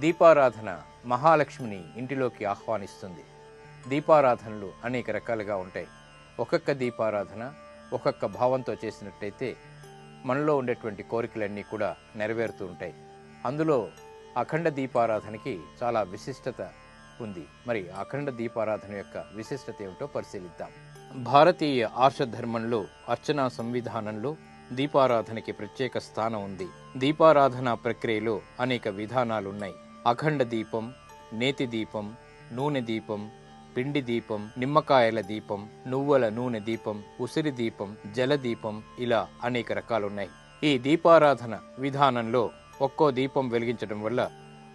దీపారాధన మహాలక్ష్మిని ఇంటిలోకి ఆహ్వానిస్తుంది. దీపారాధనలు అనేక రకాలుగా ఉంటాయి. ఒక్కొక్క దీపారాధన ఒక్కొక్క భావంతో చేసినట్టయితే మనలో ఉండేటువంటి కోరికలన్నీ కూడా నెరవేరుతూ ఉంటాయి. అందులో అఖండ దీపారాధనకి చాలా విశిష్టత ఉంది. మరి అఖండ దీపారాధన యొక్క విశిష్టత ఏమిటో పరిశీలిద్దాం. భారతీయ ఆర్షధర్మంలో అర్చనా సంవిధానంలో దీపారాధనకి ప్రత్యేక స్థానం ఉంది. దీపారాధన ప్రక్రియలో అనేక విధానాలున్నాయి. అఖండ దీపం నేతి దీపం నూనె దీపం పిండి దీపం నిమ్మకాయల దీపం నువ్వుల నూనె దీపం ఉసిరి దీపం జల దీపం ఇలా అనేక రకాలున్నాయి. ఈ దీపారాధన విధానంలో ఒక్కో దీపం వెలిగించడం వల్ల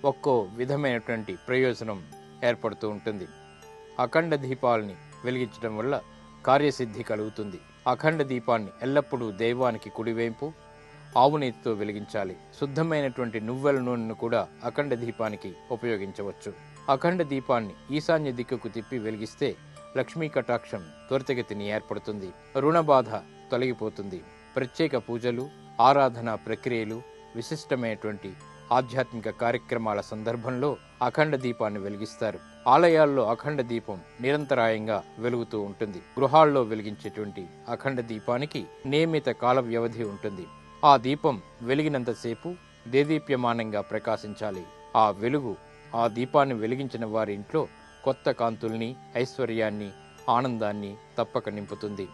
ఒక్కో విధమైనటువంటి ప్రయోజనం ఏర్పడుతూ ఉంటుంది. అఖండ దీపాలని వెలిగించడం వల్ల కార్యసిద్ధి కలుగుతుంది. అఖండ దీపాన్ని ఎల్లప్పుడూ దైవానికి కుడివైపు ఆవు నెయ్యితో వెలిగించాలి. శుద్ధమైనటువంటి నువ్వెల నూనెను కూడా అఖండ దీపానికి ఉపయోగించవచ్చు. అఖండ దీపాన్ని ఈశాన్య దిక్కుకు తిప్పి వెలిగిస్తే లక్ష్మీ కటాక్షం త్వరితగతిని ఏర్పడుతుంది. రుణబాధ తొలగిపోతుంది. ప్రత్యేక పూజలు ఆరాధన ప్రక్రియలు విశిష్టమైనటువంటి ఆధ్యాత్మిక కార్యక్రమాల సందర్భంలో అఖండ దీపాన్ని వెలిగిస్తారు. ఆలయాల్లో అఖండ దీపం నిరంతరాయంగా వెలుగుతూ ఉంటుంది. గృహాల్లో వెలిగించేటువంటి అఖండ దీపానికి నియమిత కాల వ్యవధి ఉంటుంది. ఆ దీపం వెలిగినంతసేపు దేదీప్యమానంగా ప్రకాశించాలి. ఆ వెలుగు ఆ దీపాన్ని వెలిగించిన వారి ఇంట్లో కొత్త కాంతుల్ని ఐశ్వర్యాన్ని ఆనందాన్ని తప్పక నింపుతుంది.